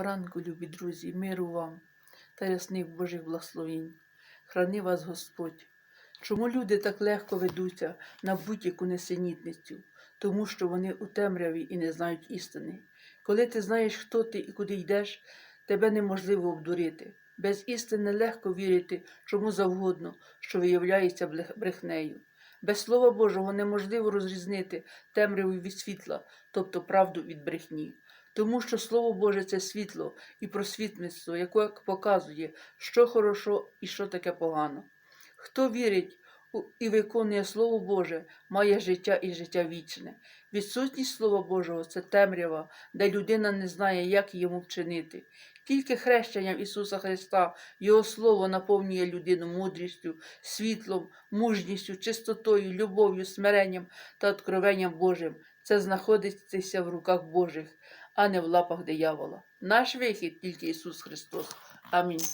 Доброго ранку, любі друзі, миру вам та ясних Божих благословень. Храни вас Господь. Чому люди так легко ведуться на будь-яку несенітницю? Тому що вони у темряві і не знають істини. Коли ти знаєш, хто ти і куди йдеш, тебе неможливо обдурити. Без істини легко вірити чому завгодно, що виявляється брехнею. Без Слова Божого неможливо розрізнити темряву від світла, тобто правду від брехні. Тому що Слово Боже це світло і просвітництво, яке показує, що хорошо і що таке погано. Хто вірить і виконує Слово Боже, має життя і життя вічне. Відсутність Слова Божого це темрява, де людина не знає, як йому вчинити. Тільки хрещенням Ісуса Христа, Його Слово наповнює людину мудрістю, світлом, мужністю, чистотою, любов'ю, смиренням та откровенням Божим. Це знаходиться в руках Божих, а не в лапах диявола. Наш вихід тільки Ісус Христос. Амінь.